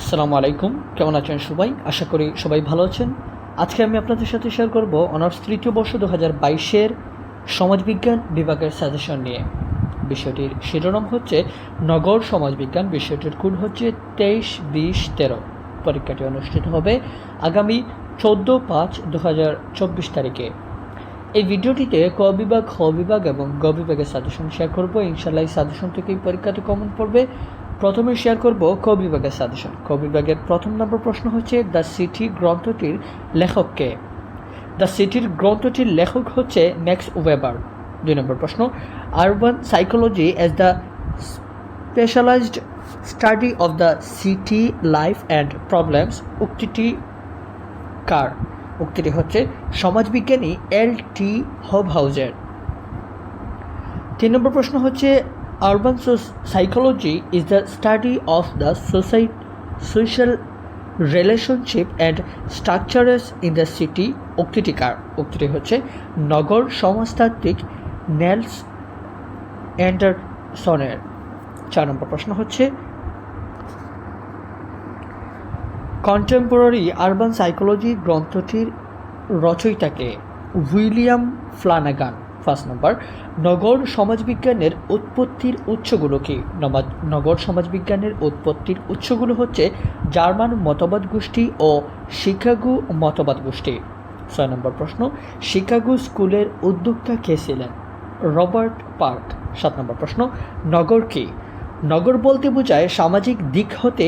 আসসালামু আলাইকুম। কেমন আছেন সবাই? আশা করি সবাই ভালো আছেন। আজকে আমি আপনাদের সাথে শেয়ার করব অনার্স তৃতীয় বর্ষ দু হাজার বাইশের সমাজবিজ্ঞান বিভাগের সাজেশন নিয়ে। বিষয়টির শিরোনাম হচ্ছে, নগর সমাজবিজ্ঞান বিষয়টির কোড হচ্ছে তেইশ বিশ তেরো। পরীক্ষাটি অনুষ্ঠিত হবে আগামী চোদ্দ পাঁচ দু হাজার চব্বিশ তারিখে। এই ভিডিওটিতে ক বিভাগ খ বিভাগ এবং গ বিভাগের সাজেশন শেয়ার করব। ইনশাল্লাহ এই সাজেশন থেকে এই পরীক্ষাটি কমন পড়বে। প্রথমে শেয়ার করব ক বিভাগের সাজেশন ক প্রথম নম্বর প্রশ্ন হচ্ছে দ্য সিটি গ্রন্থটির লেখককে দ্য সিটির গ্রন্থটির লেখক হচ্ছে ম্যাক্স ওয়েবার দুই নম্বর প্রশ্ন। Urban psychology as the specialized study of the city life and problems উক্তিটি কার? উক্তিটি হচ্ছে সমাজবিজ্ঞানী এল টি হব হাউজের তিন নম্বর প্রশ্ন হচ্ছে urban psychology is the study of the society social relationship and structures in the city উক্তিটি কার উক্তিটি হচ্ছে নগর সমাজতাত্ত্বিক নেলস অ্যান্ডারসনের চার নম্বর প্রশ্ন হচ্ছে কন্টেম্পোরারি আরবান সাইকোলজি গ্রন্থটির রচয়িতাকে উইলিয়াম ফ্লানাগান। ফার্স্ট নম্বর, নগর সমাজবিজ্ঞানের উৎপত্তির উৎসগুলো কি? নগর সমাজবিজ্ঞানের উৎপত্তির উৎসগুলো হচ্ছে জার্মান মতবাদ গোষ্ঠী ও শিকাগো মতবাদ গোষ্ঠী। ছয় নম্বর প্রশ্ন, শিকাগো স্কুলের উদ্যোক্তা কে ছিলেন? Robert Park. সাত নম্বর প্রশ্ন, নগর কি? নগর বলতে বোঝায় সামাজিক দিক হতে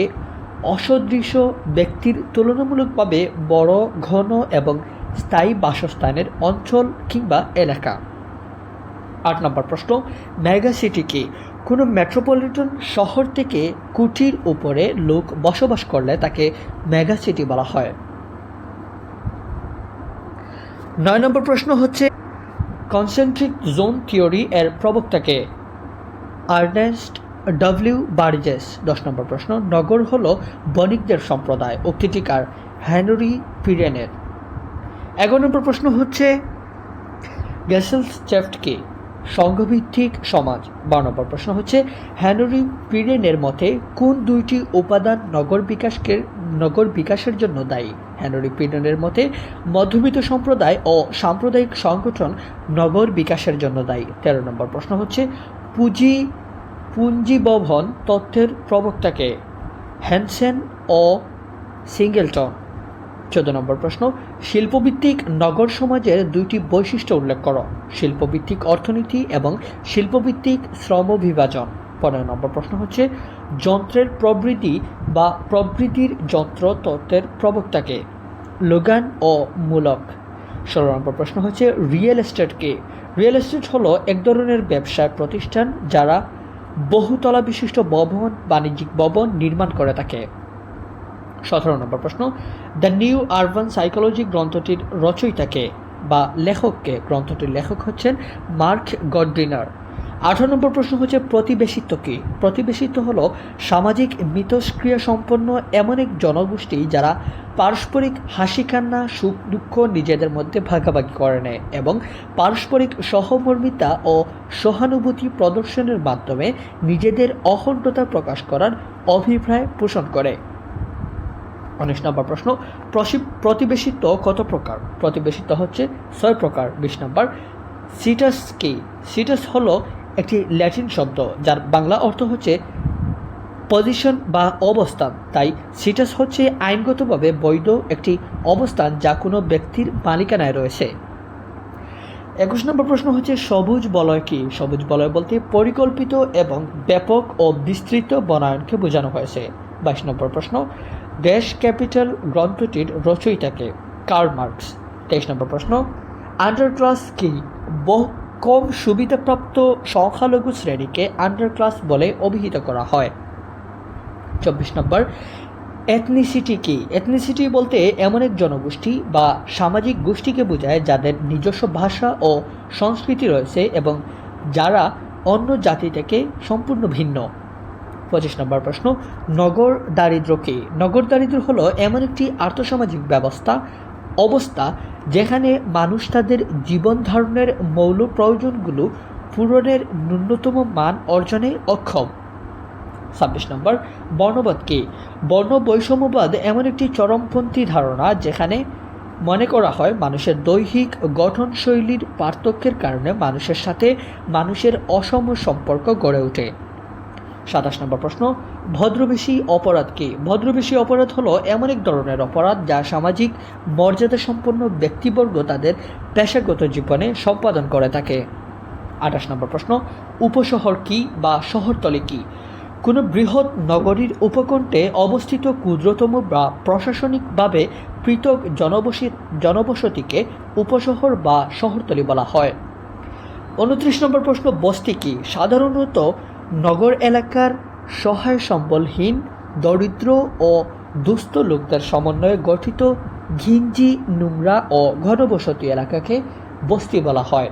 অসদৃশ ব্যক্তির তুলনামূলকভাবে বড়, ঘন এবং স্থায়ী বাসস্থানের অঞ্চল কিংবা এলাকা। আট নম্বর প্রশ্ন, মেগা সিটি কি কোনো মেট্রোপলিটন শহর থেকে কুটির উপরে লোক বসবাস করলে তাকে মেগা সিটি বলা হয়। নয় নম্বর প্রশ্ন হচ্ছে, কনসেন্ট্রিক জোন থিওরি এর প্রবক্তাকে আর্নেস্ট ডব্লিউ বার্জেস, দশ নম্বর প্রশ্ন, নগর হল বণিকদের সম্প্রদায় ও উক্তিটিকার হ্যানরি পিরেনের। এগারো নম্বর প্রশ্ন হচ্ছে, গ্যাসেলস চেফটকে সংঘভিত্তিক সমাজ। বারো নম্বর প্রশ্ন হচ্ছে হ্যানরি পিরেনের মতে কোন দুইটি উপাদান নগর বিকাশকে, নগর বিকাশের জন্য দায়ী? হ্যানরি পিরেনের মতে মধ্যবিত্ত সম্প্রদায় ও সাম্প্রদায়িক সংগঠন নগর বিকাশের জন্য দায়ী। তেরো নম্বর প্রশ্ন হচ্ছে, পুঁজি পুঞ্জীবভন তথ্যের প্রবক্তাকে, হ্যানসেন ও সিঙ্গেলটন চোদ্দ নম্বর প্রশ্ন, শিল্পভিত্তিক নগর সমাজের দুইটি বৈশিষ্ট্য উল্লেখ করো। শিল্পভিত্তিক অর্থনীতি এবং শিল্পভিত্তিক শ্রম বিভাজন। পনেরো নম্বর প্রশ্ন হচ্ছে, যন্ত্রের প্রবৃদ্ধি বা প্রবৃতির যন্ত্র তত্ত্বের প্রবক্তাকে লোগান ও মূলক। ষোলো নম্বর প্রশ্ন হচ্ছে, রিয়েল এস্টেটকে রিয়েল এস্টেট হলো এক ধরনের ব্যবসায় প্রতিষ্ঠান যারা বহুতলা বিশিষ্ট ভবন, বাণিজ্যিক ভবন নির্মাণ করে থাকে। সতেরো নম্বর প্রশ্ন দ্য নিউ আরবান সাইকোলজি গ্রন্থটির রচয়িতাকে বা লেখককে, গ্রন্থটির লেখক হচ্ছেন মার্ক গড্রিনার আঠারো নম্বর প্রশ্ন হচ্ছে, প্রতিবেশিত্ব কী? প্রতিবেশিত্ব হলো সামাজিক মিতস্ক্রিয়া সম্পন্ন এমন এক জনগোষ্ঠী যারা পারস্পরিক হাসি কান্না সুখ দুঃখ নিজেদের মধ্যে ভাগাভাগি করে নেয় এবং পারস্পরিক সহমর্মিতা ও সহানুভূতি প্রদর্শনের মাধ্যমে নিজেদের অখণ্ডতা প্রকাশ করার অভিপ্রায় পোষণ করে। উনিশ নম্বর প্রশ্ন প্রতিবেশিত্ব কত প্রকার? প্রতিবেশিত্ব হচ্ছে ছয় প্রকার, বিশ নম্বর, সিটাস কি? সিটাস হলো একটি ল্যাটিন শব্দ, যার বাংলা অর্থ হচ্ছে পজিশন বা অবস্থান। তাই সিটাস হচ্ছে আইনগতভাবে বৈধ একটি অবস্থান যা কোনো ব্যক্তির মালিকানায় রয়েছে। একুশ নম্বর প্রশ্ন হচ্ছে সবুজ বলয় কি? সবুজ বলয় বলতে পরিকল্পিত এবং ব্যাপক ও বিস্তৃত বনায়নকে বোঝানো হয়েছে। বাইশ নম্বর প্রশ্ন দেশ ক্যাপিটাল গ্রন্থটির রচয়িতাকে কার্ল মার্কস। তেইশ নম্বর প্রশ্ন আন্ডার ক্লাস কি? বহু কম সুবিধাপ্রাপ্ত সংখ্যালঘু শ্রেণীকে আন্ডার ক্লাস বলে অভিহিত করা হয়। চব্বিশ নম্বর, এথনিসিটি কি? এথনিসিটি বলতে এমন এক জনগোষ্ঠী বা সামাজিক গোষ্ঠীকে বোঝায় যাদের নিজস্ব ভাষা ও সংস্কৃতি রয়েছে এবং যারা অন্য জাতি থেকে সম্পূর্ণ ভিন্ন। পঁচিশ নম্বর প্রশ্ন, নগর দারিদ্র কি? নগর দারিদ্র হলো এমন একটি আর্থসামাজিক ব্যবস্থা, অবস্থা যেখানে মানুষ তাদের জীবন ধারণের মৌল প্রয়োজনগুলো পূরণের ন্যূনতম মান অর্জনে অক্ষম। ছাব্বিশ নম্বর, বর্ণবাদ কি? বর্ণ বৈষম্যবাদ এমন একটি চরমপন্থী ধারণা যেখানে মনে করা হয় মানুষের দৈহিক গঠনশৈলীর পার্থক্যের কারণে মানুষের সাথে মানুষের অসম সম্পর্ক গড়ে ওঠে। সাতাশ নম্বর প্রশ্ন, ভদ্রবেশী অপরাধ কি ভদ্রবেশী অপরাধ হলো এমন এক ধরনের অপরাধ যা সামাজিক মর্যাদা সম্পন্ন ব্যক্তিবর্গ তাদের পেশাগত জীবনে সম্পাদন করে থাকে। আঠাশ নম্বর প্রশ্ন, উপশহর কি বা শহরতলি কি? কোনো বৃহৎ নগরীর উপকণ্ঠে অবস্থিত ক্ষুদ্রতম বা প্রশাসনিকভাবে পৃথক জনবসী, জনবসতিকে উপশহর বা শহরতলি বলা হয়। উনত্রিশ নম্বর প্রশ্ন, বস্তি কি? সাধারণত নগর এলাকার সহায় সম্বলহীন, দরিদ্র ও দুস্থ লোকদের সমন্বয়ে গঠিত ঘিঞ্জি নোংরা ও ঘনবসতি এলাকাকে বস্তি বলা হয়।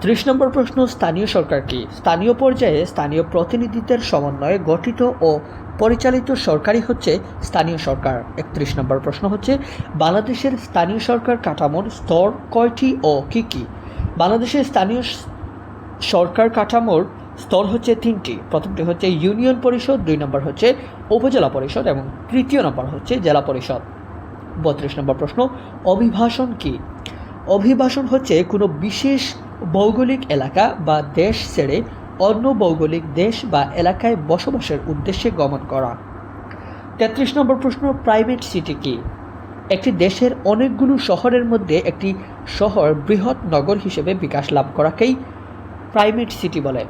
ত্রিশ নম্বর প্রশ্ন, স্থানীয় সরকার কি? স্থানীয় পর্যায়ে স্থানীয় প্রতিনিধিদের সমন্বয়ে গঠিত ও পরিচালিত সরকারই হচ্ছে স্থানীয় সরকার। একত্রিশ নম্বর প্রশ্ন হচ্ছে, বাংলাদেশের স্থানীয় সরকার কাঠামোর স্তর কয়টি ও কী কী? বাংলাদেশের স্থানীয় সরকার কাঠামোর স্তর হচ্ছে তিনটি। প্রথমটি হচ্ছে ইউনিয়ন পরিষদ, দুই নম্বর হচ্ছে উপজেলা পরিষদ এবং তৃতীয় নম্বর হচ্ছে জেলা পরিষদ। বত্রিশ নম্বর প্রশ্ন অভিভাষণ কি? অভিবাসন হচ্ছে কোনো বিশেষ ভৌগোলিক এলাকা বা দেশ ছেড়ে অন্য ভৌগোলিক দেশ বা এলাকায় বসবাসের উদ্দেশ্যে গমন করা। তেত্রিশ নম্বর প্রশ্ন, প্রাইভেট সিটি কি? একটি দেশের অনেকগুলো শহরের মধ্যে একটি শহর বৃহৎ নগর হিসেবে বিকাশ লাভ করাকেই প্রাইভেট সিটি বলে।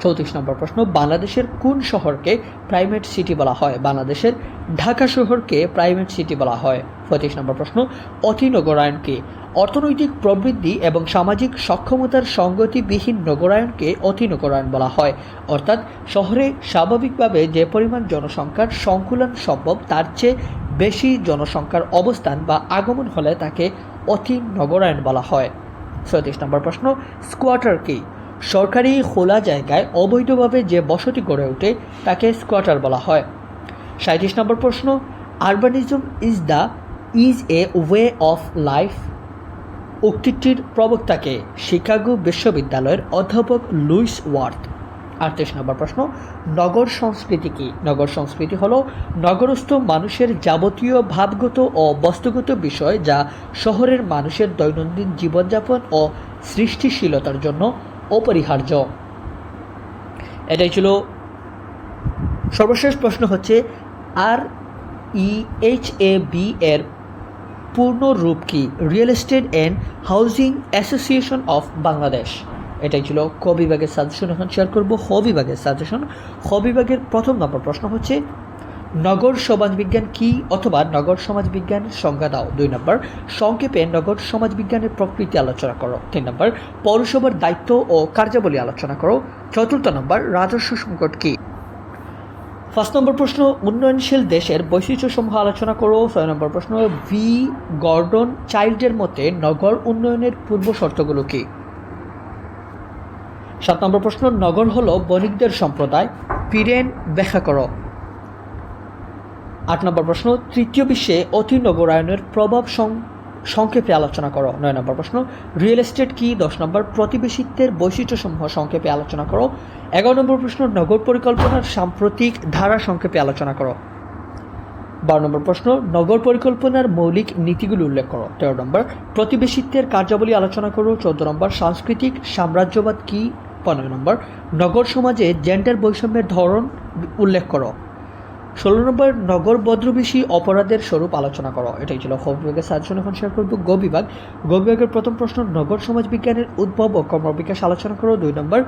চৌত্রিশ নম্বর প্রশ্ন, বাংলাদেশের কোন শহরকে প্রাইমেট সিটি বলা হয়? বাংলাদেশের ঢাকা শহরকে প্রাইমেট সিটি বলা হয়। পঁয়ত্রিশ নম্বর প্রশ্ন অতি নগরায়নকে অর্থনৈতিক প্রবৃদ্ধি এবং সামাজিক সক্ষমতার সঙ্গতিবিহীন নগরায়নকে অতি নগরায়ন বলা হয়। অর্থাৎ শহরে স্বাভাবিকভাবে যে পরিমাণ জনসংখ্যার সংকুলন সম্ভব, তার চেয়ে বেশি জনসংখ্যার অবস্থান বা আগমন হলে তাকে অতি নগরায়ন বলা হয়। ছয়ত্রিশ নম্বর প্রশ্ন স্কোয়াটার কি? সরকারি খোলা জায়গায় অবৈধভাবে যে বসতি গড়ে ওঠে, তাকে স্কোয়াটার বলা হয়। সাঁত্রিশ নম্বর প্রশ্ন urbanism is the is a way of life উক্তিটির প্রবক্তাকে শিকাগো বিশ্ববিদ্যালয়ের অধ্যাপক লুইস ওয়ার্থ। আটত্রিশ নম্বর প্রশ্ন, নগর সংস্কৃতি কি? নগর সংস্কৃতি হলো নগরস্থ মানুষের যাবতীয় ভাবগত ও বস্তুগত বিষয় যা শহরের মানুষের দৈনন্দিন জীবনযাপন ও সৃষ্টিশীলতার জন্য অপরিহার্য। এটাই ছিল সর্বশেষ প্রশ্ন হচ্ছে, আর ই এইচ এ বি এর পূর্ণ রূপ কি? Real estate and housing association of Bangladesh. এটাই ছিল ক বিভাগের সাজেশন এখন শেয়ার করব হ বিভাগের সাজেশন হ বিভাগের প্রথম নম্বর প্রশ্ন হচ্ছে, নগর সমাজবিজ্ঞান কি অথবা নগর সমাজবিজ্ঞানের সংজ্ঞা দাও? দুই নম্বর, সংক্ষেপে নগর সমাজবিজ্ঞানের প্রকৃতি আলোচনা করো। তিন নম্বর, পৌরসভার দায়িত্ব ও কার্যাবলী আলোচনা করো। চতুর্থ নম্বর, রাজস্ব সংকট কি? ফার্স্ট নম্বর প্রশ্ন, উন্নয়নশীল দেশের বৈশিষ্ট্যসমূহ আলোচনা করো। ছয় নম্বর প্রশ্ন, ভি. গর্ডন চাইল্ডের মতে নগর উন্নয়নের পূর্ব শর্তগুলো কি? সাত নম্বর প্রশ্ন, নগর হলো বণিকদের সম্প্রদায়। পিরেন, ব্যাখ্যা করো। আট নম্বর প্রশ্ন, তৃতীয় বিশ্বে অতি নগরায়নের প্রভাব সংক্ষেপে আলোচনা করো। নয় নম্বর প্রশ্ন, রিয়েল এস্টেট কি? দশ নম্বর, প্রতিবেশিত্বের বৈশিষ্ট্যসমূহ সংক্ষেপে আলোচনা করো। এগারো নম্বর প্রশ্ন, নগর পরিকল্পনার সাম্প্রতিক ধারা সংক্ষেপে আলোচনা করো। বারো নম্বর প্রশ্ন, নগর পরিকল্পনার মৌলিক নীতিগুলো উল্লেখ করো। তেরো নম্বর, প্রতিবেশিত্বের কার্যাবলী আলোচনা করো। চোদ্দ নম্বর, সাংস্কৃতিক সাম্রাজ্যবাদ কি? পনেরো নম্বর, নগর সমাজে জেন্ডার বৈষম্যের ধরন উল্লেখ করো। ষোলো নম্বর, নগর বদ্রবেশী অপরাধের স্বরূপ আলোচনা করো। এটাই ছিল খ বিভাগের সাজেশন। এখন শেয়ার করব গ বিভাগ। বিভাগের প্রথম প্রশ্ন, নগর সমাজ বিজ্ঞানের উদ্ভব ও কর্মবিকাশ আলোচনা করো। দুই নম্বর,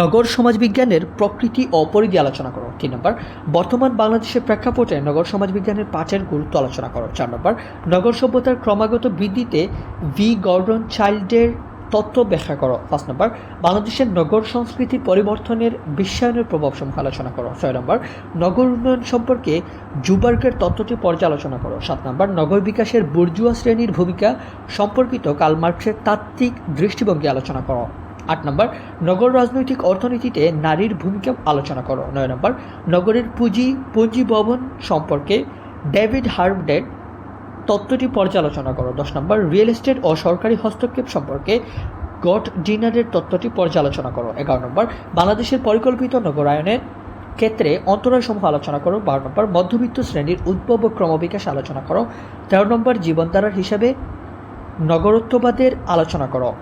নগর সমাজবিজ্ঞানের প্রকৃতি ও পরিধি আলোচনা করো। তিন নম্বর, বর্তমান বাংলাদেশের প্রেক্ষাপটে নগর সমাজবিজ্ঞানের পাঁচের গুরুত্ব আলোচনা করো। চার নম্বর, নগর সভ্যতার ক্রমাগত বৃদ্ধিতে ভি গর্ডন চাইল্ডের তত্ত্ব ব্যাখ্যা করো। পাঁচ নম্বর, বাংলাদেশের নগর সংস্কৃতি পরিবর্তনের বিশ্বায়নের প্রভাব প্রভাবসমূহ আলোচনা করো। ছয় নম্বর, নগর উন্নয়ন সম্পর্কে জুবার্গের তত্ত্বটি পর্যালোচনা করো। সাত নম্বর, নগর বিকাশের বুর্জুয়া শ্রেণির ভূমিকা সম্পর্কিত কাল মার্কসের তাত্ত্বিক দৃষ্টিভঙ্গি আলোচনা করো। আট নম্বর, নগর রাজনৈতিক অর্থনীতিতে নারীর ভূমিকা আলোচনা করো। নয় নম্বর, নগরের পুঁজি পুঁজি ভবন সম্পর্কে ডেভিড হার্বডের তত্ত্বটি পর্যালোচনা করো। দশ নম্বর, রিয়েল এস্টেট ও সরকারি হস্তক্ষেপ সম্পর্কে গড ডিনারের তত্ত্বটি পর্যালোচনা করো। এগারো নম্বর, বাংলাদেশের পরিকল্পিত নগরায়নের ক্ষেত্রে অন্তরায়সমূহ আলোচনা করো। বারো নম্বর, মধ্যবিত্ত শ্রেণির উদ্ভব ও ক্রমবিকাশ আলোচনা করো। তেরো নম্বর, জীবনধারার হিসাবে নগরত্ববাদের আলোচনা করো।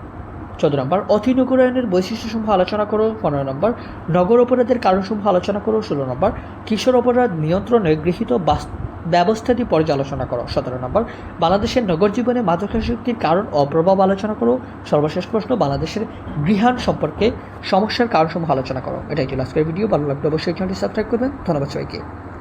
চোদ্দ নম্বর অতিনগরায়নের বৈশিষ্ট্যসমূহ আলোচনা করো। পনেরো নম্বর নগর অপরাধের কারণসমূহ আলোচনা করো। ষোলো নম্বর, কিশোর অপরাধ নিয়ন্ত্রণে গৃহীত বাস- ব্যবস্থাটি পর্যালোচনা করো। সতেরো নম্বর, বাংলাদেশের নগর জীবনে মাদকাসক্তির কারণ ও প্রভাব আলোচনা করো। সর্বশেষ প্রশ্ন, বাংলাদেশের গৃহান সম্পর্কে সমস্যার কারণসমূহ আলোচনা করো। এটাই ছিল আজকের ভিডিও। ভালো লাগলে অবশ্যই চ্যানেলটি সাবস্ক্রাইব করবেন। ধন্যবাদ সবাইকে।